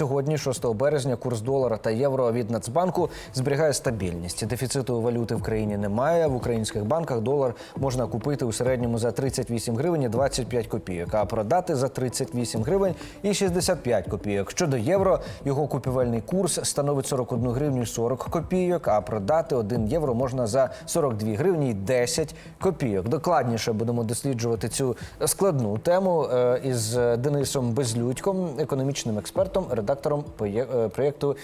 сьогодні, 6 березня, курс долара та євро від Нацбанку зберігає стабільність. Дефіциту валюти в країні немає. В українських банках долар можна купити у середньому за 38 гривень і 25 копійок, а продати за 38 гривень і 65 копійок. Щодо євро, його купівельний курс становить 41 гривню і 40 копійок, а продати 1 євро можна за 42 гривні і 10 копійок. Докладніше будемо досліджувати цю складну тему е, із Денисом Безлюдьком, економічним експертом, редактором поє- е, проєкту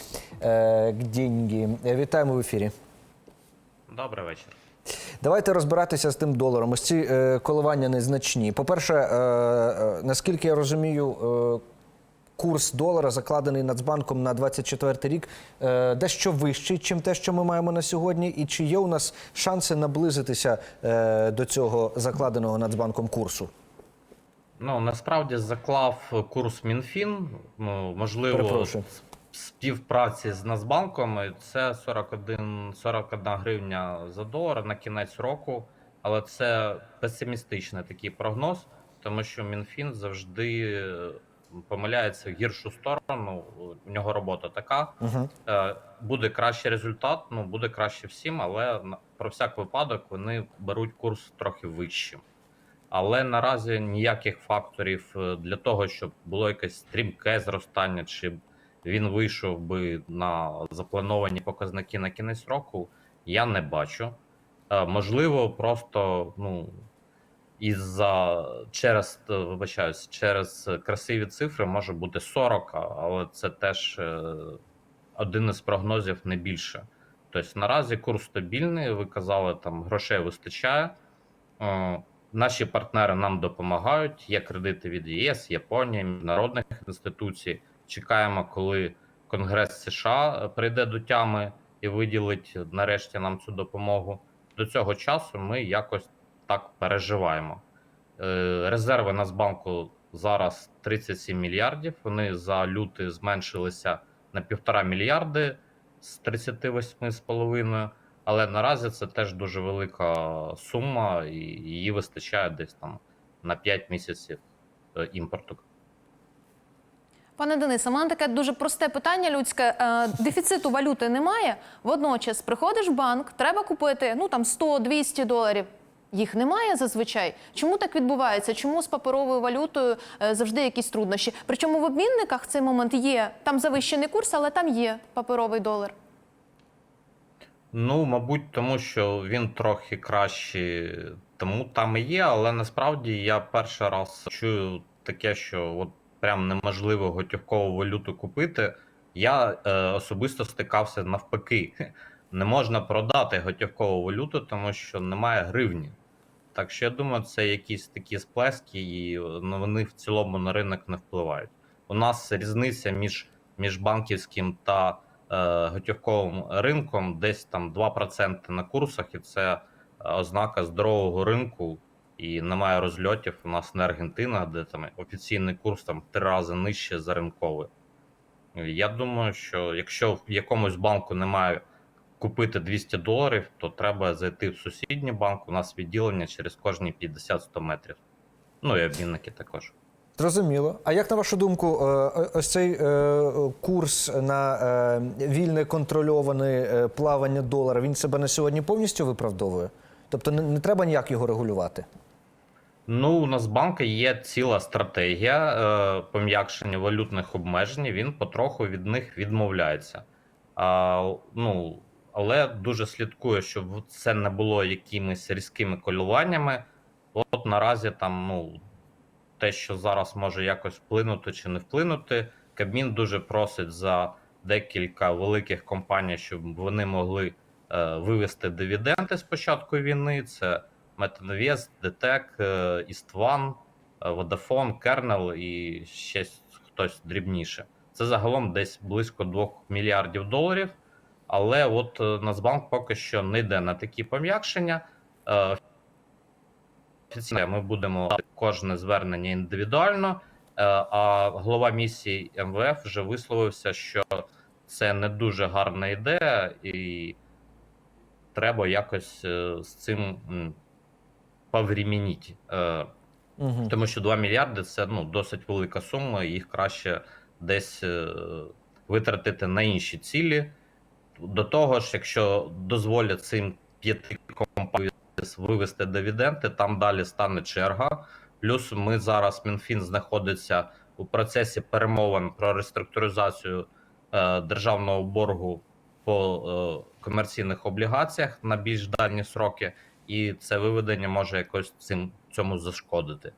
е, «Гдіньгі». Е, Вітаємо в ефірі. Добрий вечір. Давайте розбиратися з тим доларом. Ось ці коливання незначні. По-перше, наскільки я розумію, курс долара, закладений Нацбанком на 24 рік, дещо вищий, чим те, що ми маємо на сьогодні. І чи є у нас шанси наблизитися е, до цього закладеного Нацбанком курсу? Ну насправді заклав курс МінФін. Ну можливо, Перепрошую. в співпраці з Нацбанком. Це 41, 41 гривня за долар на кінець року. Але це песимістичний такий прогноз, тому що МінФін завжди помиляється в гіршу сторону. У нього робота така. Угу. Буде кращий результат, ну буде краще всім, але про всяк випадок вони беруть курс трохи вищим. Але наразі ніяких факторів е, для того, щоб було якесь стрімке зростання, чи він вийшов би на заплановані показники на кінець року, я не бачу. Е, Можливо, просто ну, із-за через е, вибачаюсь, через красиві цифри може бути 40, але це теж один із прогнозів не більше. Тобто наразі курс стабільний. Ви казали, там грошей вистачає. Наші партнери нам допомагають. Є кредити від ЄС, Японії, міжнародних інституцій. Чекаємо, коли Конгрес США прийде до тями і виділить нарешті нам цю допомогу. До цього часу ми якось так переживаємо. Е, Резерви Нацбанку зараз 37 мільярдів. Вони за лютий зменшилися на півтора мільярди з 38,5. Але наразі це теж дуже велика сума, і її вистачає десь там на 5 місяців е, імпорту. Пане Денисе, у мене таке дуже просте питання людське. Е, Дефіциту валюти немає. Водночас приходиш в банк, треба купити ну там 100-200 доларів. Їх немає зазвичай. Чому так відбувається? Чому з паперовою валютою е, завжди якісь труднощі? Причому в обмінниках цей момент є там завищений курс, але там є паперовий долар. Ну, мабуть, тому що він трохи кращий, тому там і є, але насправді я перший раз чую таке, що от прям неможливо готівкову валюту купити. Я е, особисто стикався навпаки. Не можна продати готівкову валюту, тому що немає гривні. Так що я думаю, це якісь такі сплески, і ну, вони в цілому на ринок не впливають. У нас різниця між, між банківським та е, готівковим ринком десь там 2% на курсах, і це е, ознака здорового ринку. І немає розльотів. У нас не Аргентина, де там офіційний курс там три рази нижче за ринковий. Я думаю, що якщо в якомусь банку немає купити 200 доларів, то треба зайти в сусідній банк. У нас відділення через кожні 50-100 метрів. Ну і обмінники також. Зрозуміло. А як на вашу думку, е, ось цей е, курс на е, вільне контрольоване плавання долара, він себе на сьогодні повністю виправдовує? Тобто не, треба ніяк його регулювати? Ну, у Нацбанка є ціла стратегія е, пом'якшення валютних обмежень. Він потроху від них відмовляється. А, ну, але дуже слідкує, щоб це не було якимись різкими колюваннями. От наразі там, ну, те, що зараз може якось вплинути чи не вплинути. Кабмін дуже просить за декілька великих компаній, щоб вони могли е, вивести дивіденди з початку війни. Це Метанвест, ДТЕК, е, Істван, е, Vodafone, Kernel і ще хтось дрібніше. Це загалом десь близько 2 мільярдів доларів. Але от е, Нацбанк поки що не йде на такі пом'якшення. Е, Офіційно ми будемо кожне звернення індивідуально. е, А голова місії МВФ вже висловився, що це не дуже гарна ідея, і треба якось е, з цим поврімініть. Е, Угу. Тому що 2 мільярди це ну, досить велика сума, їх краще десь е, витратити на інші цілі. До того ж, якщо дозволять цим п'яти компаніям вивести дивіденди, там далі стане черга. Плюс ми зараз Мінфін знаходиться у процесі перемовин про реструктуризацію е, державного боргу по е, комерційних облігаціях на більш дальні сроки, і це виведення може якось цим цьому зашкодити.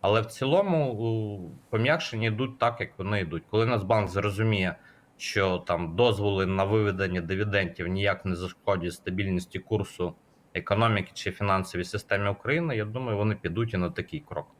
Але в цілому пом'якшення йдуть так, як вони йдуть. Коли Нацбанк зрозуміє, що там дозволи на виведення дивідендів ніяк не зашкодять стабільності курсу економіки чи фінансовій системі України, я думаю, вони підуть і на такий крок.